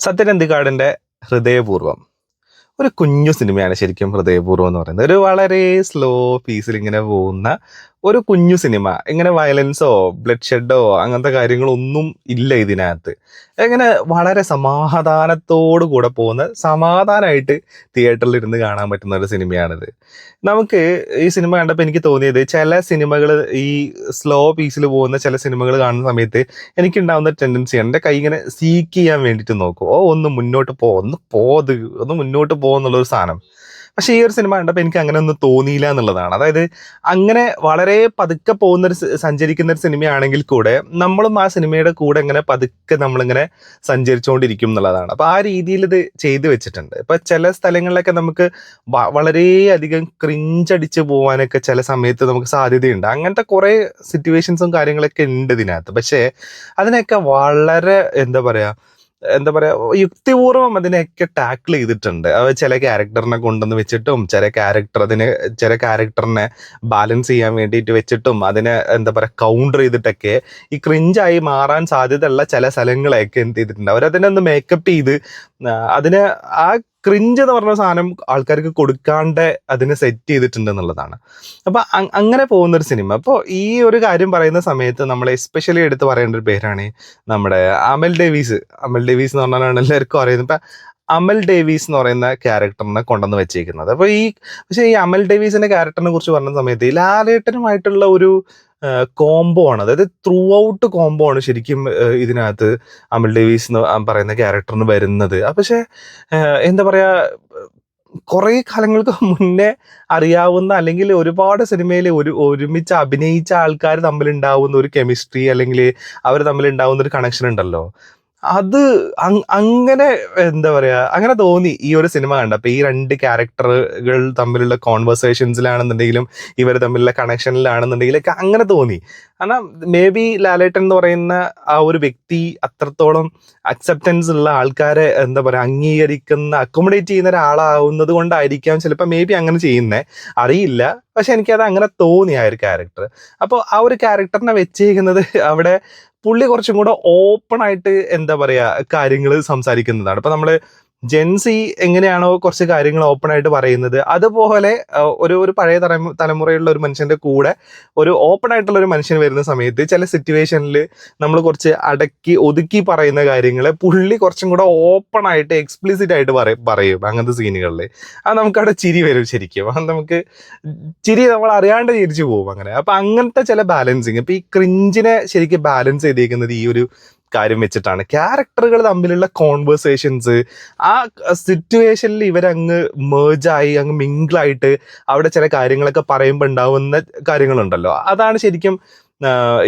സത്യനന്ദിക്കാടിന്റെ ഹൃദയപൂർവം ഒരു കുഞ്ഞു സിനിമയാണ് ശരിക്കും ഹൃദയപൂർവം എന്ന് പറയുന്നത്. ഒരു വളരെ സ്ലോ പീസിൽ ഇങ്ങനെ പോകുന്ന ഒരു കുഞ്ഞു സിനിമ. ഇങ്ങനെ വയലൻസോ ബ്ലഡ് ഷെഡോ അങ്ങനത്തെ കാര്യങ്ങളൊന്നും ഇല്ല ഇതിനകത്ത്. ഇങ്ങനെ വളരെ സമാധാനത്തോടു കൂടെ പോകുന്ന സമാധാനമായിട്ട് തിയേറ്ററിൽ ഇരുന്ന് കാണാൻ പറ്റുന്ന ഒരു സിനിമയാണിത്. നമുക്ക് ഈ സിനിമ കണ്ടപ്പോൾ എനിക്ക് തോന്നിയത് ചില സിനിമകൾ ഈ സ്ലോ പീസിൽ പോകുന്ന ചില സിനിമകൾ കാണുന്ന സമയത്ത് എനിക്കുണ്ടാവുന്ന ടെൻഡൻസി എന്റെ കൈ ഇങ്ങനെ സീക്ക് ചെയ്യാൻ വേണ്ടിയിട്ട് നോക്കും. ഓ ഒന്ന് മുന്നോട്ട് പോ ഒന്ന് പോത് ഒന്ന് മുന്നോട്ട് പോകുന്നുള്ളൊരു സാധനം. പക്ഷേ ഈ ഒരു സിനിമ കണ്ടപ്പോൾ എനിക്ക് അങ്ങനെ ഒന്നും തോന്നിയില്ല എന്നുള്ളതാണ്. അതായത് അങ്ങനെ വളരെ പതുക്കെ പോകുന്ന ഒരു സഞ്ചരിക്കുന്ന ഒരു സിനിമയാണെങ്കിൽ കൂടെ നമ്മളും ആ സിനിമയുടെ കൂടെ ഇങ്ങനെ പതുക്കെ നമ്മളിങ്ങനെ സഞ്ചരിച്ചുകൊണ്ടിരിക്കും എന്നുള്ളതാണ്. അപ്പോൾ ആ രീതിയിൽ ഇത് ചെയ്തു വെച്ചിട്ടുണ്ട്. ഇപ്പൊ ചില സ്ഥലങ്ങളിലൊക്കെ നമുക്ക് വളരെയധികം ക്രിഞ്ചടിച്ച് പോകാനൊക്കെ ചില സമയത്ത് നമുക്ക് സാധ്യതയുണ്ട്. അങ്ങനത്തെ കുറേ സിറ്റുവേഷൻസും കാര്യങ്ങളൊക്കെ ഉണ്ട് ഇതിനകത്ത്. പക്ഷേ അതിനൊക്കെ വളരെ എന്താ പറയാ എന്താ പറയാ യുക്തിപൂർവം അതിനെയൊക്കെ ടാക്കിൾ ചെയ്തിട്ടുണ്ട്. ചില ക്യാരക്ടറിനെ കൊണ്ടുവന്ന് വെച്ചിട്ടും ചില ക്യാരക്ടർ അതിന് ചില ക്യാരക്ടറിനെ ബാലൻസ് ചെയ്യാൻ വേണ്ടിയിട്ട് വെച്ചിട്ടും അതിനെ എന്താ പറയാ കൗണ്ടർ ചെയ്തിട്ടൊക്കെ ഈ ക്രിഞ്ചായി മാറാൻ സാധ്യതയുള്ള ചില സ്ഥലങ്ങളെയൊക്കെ എന്ത് ചെയ്തിട്ടുണ്ട്. അവരതിനെ ഒന്ന് മേക്കപ്പ് ചെയ്ത് അതിന് ആ ക്രിഞ്ച് എന്ന് പറഞ്ഞ സാധനം ആൾക്കാർക്ക് കൊടുക്കാണ്ട് അതിനെ സെറ്റ് ചെയ്തിട്ടുണ്ട് എന്നുള്ളതാണ്. അപ്പൊ അങ്ങനെ പോകുന്ന ഒരു സിനിമ അപ്പോൾ ഈ ഒരു കാര്യം പറയുന്ന സമയത്ത് നമ്മൾ എസ്പെഷ്യലി എടുത്ത് പറയേണ്ട ഒരു പേരാണ് നമ്മുടെ അമൽ ഡേവീസ്. അമൽ ഡേവീസ് എന്ന് പറഞ്ഞാലാണ് എല്ലാവർക്കും അറിയുന്നത്. ഇപ്പൊ അമൽ ഡേവീസ് എന്ന് പറയുന്ന ക്യാരക്ടറിനെ കൊണ്ടുവന്ന് വെച്ചേക്കുന്നത്. അപ്പൊ ഈ പക്ഷേ ഈ അമൽ ഡേവീസിന്റെ ക്യാരക്ടറിനെ കുറിച്ച് പറഞ്ഞ സമയത്ത് ലാലേട്ടനുമായിട്ടുള്ള ഒരു കോംബോ ആണ്. അതായത് ത്രൂ ഔട്ട് കോംബോ ആണ് ശരിക്കും ഇതിനകത്ത് അമൽ ഡേവീസ് എന്ന് പറയുന്ന ക്യാരക്ടറിന് വരുന്നത്. പക്ഷേ എന്താ പറയാ കുറേ കാലങ്ങൾക്ക് മുന്നേ അറിയാവുന്ന അല്ലെങ്കിൽ ഒരുപാട് സിനിമയിൽ ഒരു ഒരുമിച്ച് അഭിനയിച്ച ആൾക്കാർ തമ്മിൽ തമ്മിലുണ്ടാവുന്ന ഒരു കെമിസ്ട്രി അല്ലെങ്കിൽ അവർ തമ്മിൽ തമ്മിലുണ്ടാവുന്ന ഒരു കണക്ഷൻ ഉണ്ടല്ലോ. അത് അങ്ങനെ എന്താ പറയാ അങ്ങനെ തോന്നി ഈ ഒരു സിനിമ കണ്ടപ്പോ. ഈ രണ്ട് ക്യാരക്ടറുകൾ തമ്മിലുള്ള കോൺവെർസേഷൻസിലാണെന്നുണ്ടെങ്കിലും ഇവർ തമ്മിലുള്ള കണക്ഷനിലാണെന്നുണ്ടെങ്കിലൊക്കെ അങ്ങനെ തോന്നി. കാരണം മേ ബി ലാലേട്ടൻ എന്ന് പറയുന്ന ആ ഒരു വ്യക്തി അത്രത്തോളം അക്സെപ്റ്റൻസ് ഉള്ള ആൾക്കാരെ എന്താ പറയാ അംഗീകരിക്കുന്ന അക്കോമഡേറ്റ് ചെയ്യുന്ന ഒരാളാവുന്നത് കൊണ്ടായിരിക്കാം ചിലപ്പോൾ മേ ബി അങ്ങനെ ചെയ്യുന്നേ. അറിയില്ല. പക്ഷെ എനിക്കത് അങ്ങനെ തോന്നി ആ ഒരു ക്യാരക്ടർ അപ്പോൾ ആ ഒരു ക്യാരക്ടറിനെ വെച്ചിരിക്കുന്നത് അവിടെ പുള്ളി കുറച്ചും കൂടെ ഓപ്പൺ ആയിട്ട് എന്താ പറയാ കാര്യങ്ങൾ സംസാരിക്കുന്നതാണ്. ഇപ്പൊ നമ്മൾ ജെൻസി എങ്ങനെയാണോ കുറച്ച് കാര്യങ്ങൾ ഓപ്പൺ ആയിട്ട് പറയുന്നത് അതുപോലെ ഒരു ഒരു പഴയ തലമു തലമുറയുള്ള ഒരു മനുഷ്യന്റെ കൂടെ ഒരു ഓപ്പൺ ആയിട്ടുള്ള ഒരു മനുഷ്യൻ വരുന്ന സമയത്ത് ചില സിറ്റുവേഷനിൽ നമ്മൾ കുറച്ച് അടക്കി ഒതുക്കി പറയുന്ന കാര്യങ്ങൾ പുള്ളി കുറച്ചും കൂടെ ഓപ്പൺ ആയിട്ട് എക്സ്പ്ലിസിറ്റ് ആയിട്ട് പറയും പറയും അങ്ങനത്തെ സീനുകളിൽ അത് നമുക്കവിടെ ചിരി വരും ശരിക്കും. അത് നമുക്ക് ചിരി നമ്മൾ അറിയാണ്ട് ചിരിച്ചു പോകും അങ്ങനെ. അപ്പൊ അങ്ങനത്തെ ചില ബാലൻസിങ് ഇപ്പൊ ഈ ക്രിഞ്ചിനെ ശരിക്കും ബാലൻസ് ചെയ്തേക്കുന്നത് ഈ ഒരു കാര്യം വെച്ചിട്ടാണ്. ക്യാരക്ടറുകൾ തമ്മിലുള്ള കോൺവേഴ്സേഷൻസ് ആ സിറ്റുവേഷനിൽ ഇവരങ്ങ് മേജായി അങ്ങ് മിങ്കിളായിട്ട് അവിടെ ചില കാര്യങ്ങളൊക്കെ പറയുമ്പോൾ ഉണ്ടാവുന്ന കാര്യങ്ങളുണ്ടല്ലോ. അതാണ് ശരിക്കും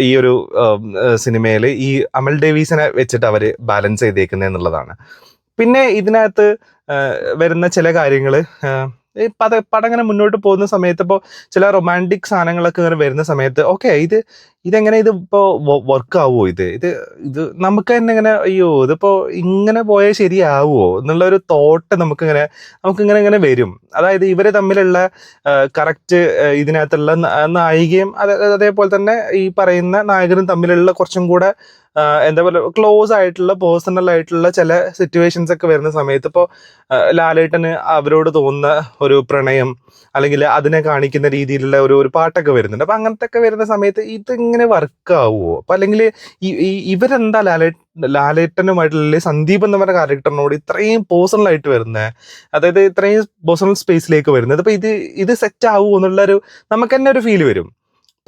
ഈ ഒരു സിനിമയിൽ ഈ അമൽ ഡേവീസിനെ വെച്ചിട്ട് അവർ ബാലൻസ് ചെയ്തേക്കുന്നത് എന്നുള്ളതാണ്. പിന്നെ ഇതിനകത്ത് വരുന്ന ചില കാര്യങ്ങൾ ഈ പത പടം ഇങ്ങനെ മുന്നോട്ട് പോകുന്ന സമയത്ത് ഇപ്പോൾ ചില റൊമാന്റിക് സാധനങ്ങളൊക്കെ ഇങ്ങനെ വരുന്ന സമയത്ത് ഓക്കെ ഇത് ഇതെങ്ങനെ ഇത് ഇപ്പോൾ വർക്ക് ആവുമോ ഇത്? ഇത് ഇത് നമുക്ക് തന്നെ ഇങ്ങനെ അയ്യോ ഇതിപ്പോൾ ഇങ്ങനെ പോയാൽ ശരിയാവുമോ എന്നുള്ള ഒരു തോട്ട് നമുക്കിങ്ങനെ നമുക്കിങ്ങനെ ഇങ്ങനെ വരും. അതായത് ഇവർ തമ്മിലുള്ള കറക്റ്റ് ഇതിനകത്തുള്ള നായികയും അതേപോലെ തന്നെ ഈ പറയുന്ന നായകനും തമ്മിലുള്ള കുറച്ചും കൂടെ എന്താ പറയുക ക്ലോസ് ആയിട്ടുള്ള പേഴ്സണൽ ആയിട്ടുള്ള ചില സിറ്റുവേഷൻസ് ഒക്കെ വരുന്ന സമയത്ത് ഇപ്പോൾ ലാലേട്ടന് അവരോട് തോന്നുന്ന ഒരു പ്രണയം അല്ലെങ്കിൽ അതിനെ കാണിക്കുന്ന രീതിയിലുള്ള ഒരു ഒരു പാട്ടൊക്കെ വരുന്നുണ്ട്. അപ്പൊ അങ്ങനത്തെ ഒക്കെ വരുന്ന സമയത്ത് ഇതിങ്ങനെ വർക്ക് ആവുമോ അപ്പൊ അല്ലെങ്കിൽ ഇവരെന്താ ലാലേ ലാലേട്ടനുമായിട്ടുള്ള സന്ദീപ് എന്ന് പറഞ്ഞ ക്യാരക്ടറിനോട് ഇത്രയും പേഴ്സണൽ ആയിട്ട് വരുന്നത് അതായത് ഇത്രയും പേഴ്സണൽ സ്പേസിലേക്ക് വരുന്നത് അപ്പൊ ഇത് ഇത് സെറ്റ് ആവുമോ എന്നുള്ളൊരു നമുക്ക് തന്നെ ഒരു ഫീൽ വരും.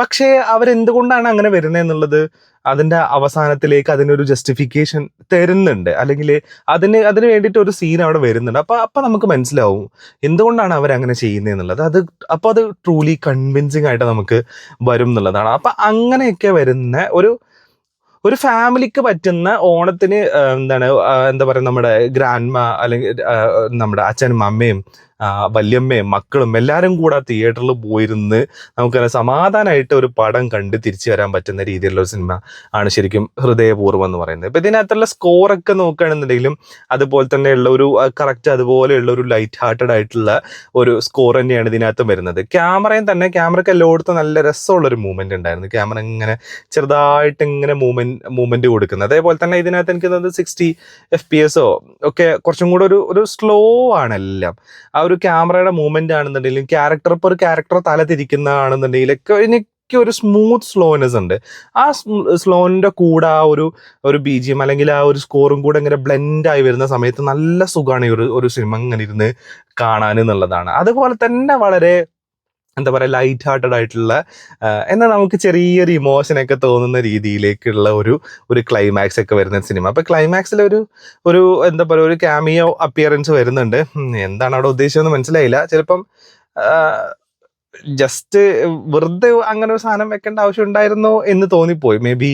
പക്ഷേ അവരെന്തുകൊണ്ടാണ് അങ്ങനെ വരുന്നത് എന്നുള്ളത് അതിന്റെ അവസാനത്തിലേക്ക് അതിനൊരു ജസ്റ്റിഫിക്കേഷൻ തരുന്നുണ്ട്. അല്ലെങ്കിൽ അതിന് അതിന് വേണ്ടിയിട്ട് ഒരു സീൻ അവിടെ വരുന്നുണ്ട്. അപ്പൊ അപ്പൊ നമുക്ക് മനസ്സിലാവും എന്തുകൊണ്ടാണ് അവർ അങ്ങനെ ചെയ്യുന്നത് എന്നുള്ളത് അത് അപ്പൊ അത് ട്രൂലി കൺവിൻസിങ് ആയിട്ട് നമുക്ക് വരും എന്നുള്ളതാണ് അപ്പൊ അങ്ങനെയൊക്കെ വരുന്ന ഒരു ഒരു ഫാമിലിക്ക് പറ്റുന്ന ഓണത്തിന് എന്താണ് എന്താ പറയുക നമ്മുടെ ഗ്രാൻഡ്മ അല്ലെങ്കിൽ നമ്മുടെ അച്ഛനും അമ്മയും വല്യമ്മയും മക്കളും എല്ലാവരും കൂടെ ആ തിയേറ്ററിൽ പോയിരുന്ന് നമുക്ക് സമാധാനമായിട്ട് ഒരു പടം കണ്ട് തിരിച്ചു വരാൻ പറ്റുന്ന രീതിയിലുള്ള ഒരു സിനിമ ആണ് ശരിക്കും ഹൃദയപൂർവം എന്ന് പറയുന്നത്. ഇപ്പം ഇതിനകത്തുള്ള സ്കോറൊക്കെ നോക്കുകയാണെന്നുണ്ടെങ്കിലും അതുപോലെ തന്നെയുള്ള ഒരു കറക്റ്റ് അതുപോലെയുള്ള ഒരു ലൈറ്റ് ഹാർട്ടഡ് ആയിട്ടുള്ള ഒരു സ്കോർ തന്നെയാണ് ഇതിനകത്തും വരുന്നത്. ക്യാമറയും തന്നെ ക്യാമറയ്ക്ക് എല്ലായിടത്തും നല്ല രസമുള്ളൊരു മൂവ്മെന്റ് ഉണ്ടായിരുന്നു. ക്യാമറ ഇങ്ങനെ ചെറുതായിട്ട് ഇങ്ങനെ മൂവ്മെന്റ് മൂവ്മെന്റ് കൊടുക്കുന്നത് അതേപോലെ തന്നെ ഇതിനകത്ത് എനിക്ക് തോന്നുന്നത് സിക്സ്റ്റി എഫ് പി എസോ ഒക്കെ കുറച്ചും കൂടെ ഒരു ഒരു സ്ലോ ആണ് എല്ലാം ആ ഒരു ക്യാമറയുടെ മൂവ്മെന്റ് ആണെന്നുണ്ടെങ്കിലും ക്യാരക്ടർ ഇപ്പോൾ ഒരു ക്യാരക്ടർ തല തിരിക്കുന്നതാണെന്നുണ്ടെങ്കിലും ഒക്കെ എനിക്ക് ഒരു സ്മൂത്ത് സ്ലോനെസ് ഉണ്ട്. ആ സ്ലോനിന്റെ കൂടെ ആ ഒരു ഒരു ബി ജി എം അല്ലെങ്കിൽ ആ ഒരു സ്കോറും കൂടെ ഇങ്ങനെ ബ്ലെൻഡ് ആയി വരുന്ന സമയത്ത് നല്ല സുഖമാണ് ഈ ഒരു ഒരു സിനിമ ഇങ്ങനെ ഇരുന്ന് കാണാൻ എന്നുള്ളതാണ്. അതുപോലെ തന്നെ വളരെ എന്താ പറയുക ലൈറ്റ് ഹാർട്ടഡ് ആയിട്ടുള്ള എന്നാൽ നമുക്ക് ചെറിയൊരു ഇമോഷനൊക്കെ തോന്നുന്ന രീതിയിലേക്കുള്ള ഒരു ഒരു ക്ലൈമാക്സ് ഒക്കെ വരുന്ന സിനിമ അപ്പോൾ ക്ലൈമാക്സിൽ ഒരു ഒരു എന്താ പറയുക ഒരു ക്യാമിയോ അപ്പിയറൻസ് വരുന്നുണ്ട്. എന്താണ് അവിടെ ഉദ്ദേശിച്ചതെന്ന് മനസ്സിലായില്ല. ചിലപ്പം ജസ്റ്റ് വെറുതെ അങ്ങനെ ഒരു സാധനം വെക്കേണ്ട ആവശ്യം ഉണ്ടായിരുന്നോ എന്ന് തോന്നിപ്പോയി. മേ ബി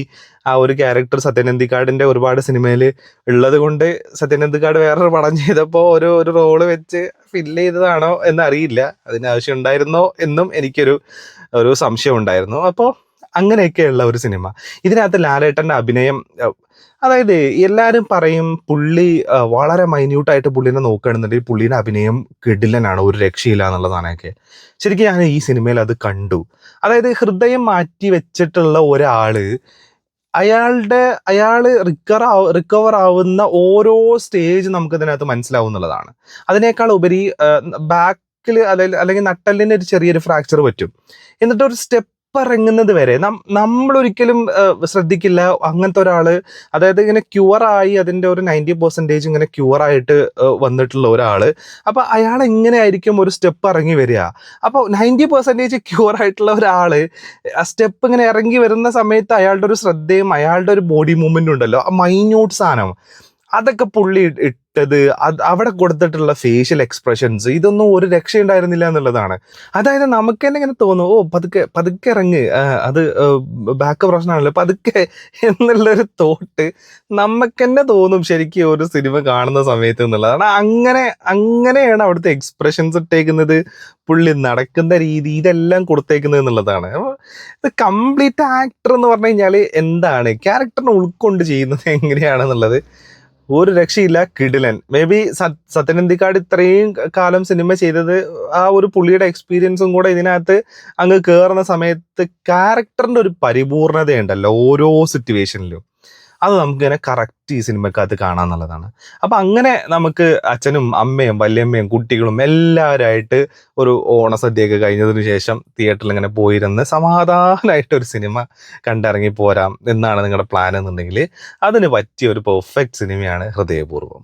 ആ ഒരു ക്യാരക്ടർ സത്യനന്ദിക്കാടിന്റെ ഒരുപാട് സിനിമയിൽ ഉള്ളത് കൊണ്ട് സത്യനന്ദിക്കാട് വേറൊരു പടം ചെയ്തപ്പോൾ ഒരു ഒരു റോൾ വെച്ച് ഫില്ല് ചെയ്തതാണോ എന്ന് അറിയില്ല അതിന് ആവശ്യം ഉണ്ടായിരുന്നോ എന്നും എനിക്കൊരു ഒരു സംശയം ഉണ്ടായിരുന്നു. അപ്പോൾ അങ്ങനെയൊക്കെയുള്ള ഒരു സിനിമ ഇതിനകത്ത് ലാലേട്ടന്റെ അഭിനയം അതായത് എല്ലാവരും പറയും പുള്ളി വളരെ മൈന്യൂട്ടായിട്ട് പുള്ളിനെ നോക്കുകയാണെന്നുണ്ടെങ്കിൽ പുള്ളിയുടെ അഭിനയം കിടിലനാണ് ഒരു രക്ഷയില്ല എന്നുള്ളതാണൊക്കെ ശരിക്കും ഞാൻ ഈ സിനിമയിൽ അത് കണ്ടു. അതായത് ഹൃദയം മാറ്റി വെച്ചിട്ടുള്ള ഒരാൾ അയാളുടെ അയാൾ ആവ റിക്കവർ ആവുന്ന ഓരോ സ്റ്റേജ് നമുക്ക് ഇതിനകത്ത് മനസ്സിലാവും എന്നുള്ളതാണ്. അതിനേക്കാൾ ഉപരി ബാക്കിൽ അല്ലെങ്കിൽ അല്ലെങ്കിൽ നട്ടലിന് ഒരു ചെറിയൊരു ഫ്രാക്ചർ പറ്റും. എന്നിട്ട് ഒരു സ്റ്റെപ്പ് ഇറങ്ങുന്നത് വരെ. നമ്മൾ ഒരിക്കലും ശ്രദ്ധിക്കില്ല. അങ്ങനത്തെ ഒരാൾ അതായത് ഇങ്ങനെ ക്യൂറായി ആയി അതിന്റെ ഒരു നയന്റി പെർസെന്റേജ് ഇങ്ങനെ ക്യൂറായിട്ട് വന്നിട്ടുള്ള ഒരാൾ അപ്പോൾ അയാൾ എങ്ങനെയായിരിക്കും ഒരു സ്റ്റെപ്പ് ഇറങ്ങി വരിക? അപ്പോൾ നയന്റി പെർസെന്റേജ് ക്യൂറായിട്ടുള്ള ഒരാൾ ആ സ്റ്റെപ്പ് ഇങ്ങനെ ഇറങ്ങി വരുന്ന സമയത്ത് അയാളുടെ ഒരു ശ്രദ്ധയും അയാളുടെ ഒരു ബോഡി മൂവ്മെന്റും ഉണ്ടല്ലോ ആ മൈന്യൂട്ട് സാധനം. അതൊക്കെ പുള്ളി ഇട്ടത് അവിടെ കൊടുത്തിട്ടുള്ള ഫേഷ്യൽ എക്സ്പ്രഷൻസ് ഇതൊന്നും ഒരു രക്ഷയുണ്ടായിരുന്നില്ല എന്നുള്ളതാണ്. അതായത് നമുക്ക് തന്നെ ഇങ്ങനെ തോന്നും ഓ പതുക്കെ പതുക്കെ ഇറങ്ങ് അത് ബാക്ക് പ്രശ്നമാണല്ലോ പതുക്കെ എന്നുള്ളൊരു തോട്ട് നമുക്ക് തന്നെ തോന്നും ശരിക്കും ഒരു സിനിമ കാണുന്ന സമയത്ത് എന്നുള്ളതാണ്. അങ്ങനെ അങ്ങനെയാണ് അവിടുത്തെ എക്സ്പ്രഷൻസ് ഇട്ടേക്കുന്നത് പുള്ളി നടക്കുന്ന രീതി ഇതെല്ലാം കൊടുത്തേക്കുന്നത് എന്നുള്ളതാണ്. ഇത് കംപ്ലീറ്റ് ആക്ടർ എന്ന് പറഞ്ഞു കഴിഞ്ഞാൽ എന്താണ്? ക്യാരക്ടറിനെ ഉൾക്കൊണ്ട് ചെയ്യുന്നത് എങ്ങനെയാണെന്നുള്ളത് ഒരു രക്ഷയില്ല കിടിലൻ. മേ ബി സത്യനന്ദിക്കാട് ഇത്രയും കാലം സിനിമ ചെയ്തത് ആ ഒരു പുള്ളിയുടെ എക്സ്പീരിയൻസും കൂടെ ഇതിനകത്ത് അങ്ങ് കയറുന്ന സമയത്ത് ക്യാരക്ടറിന്റെ ഒരു പരിപൂർണതയുണ്ടല്ലോ ഓരോ സിറ്റുവേഷനിലും അത് നമുക്കിങ്ങനെ കറക്റ്റ് ഈ സിനിമക്കകത്ത് കാണാന്നുള്ളതാണ്. അപ്പൊ അങ്ങനെ നമുക്ക് അച്ഛനും അമ്മയും വല്യമ്മയും കുട്ടികളും എല്ലാവരായിട്ട് ഒരു ഓണസദ്യയൊക്കെ കഴിഞ്ഞതിന് ശേഷം തിയേറ്ററിൽ ഇങ്ങനെ പോയിരുന്ന് സമാധാനമായിട്ട് ഒരു സിനിമ കണ്ടിറങ്ങി പോരാം എന്നാണ് നിങ്ങളുടെ പ്ലാൻ എന്നുണ്ടെങ്കിൽ. അതിന് പറ്റിയ ഒരു പെർഫെക്റ്റ് സിനിമയാണ് ഹൃദയപൂർവം.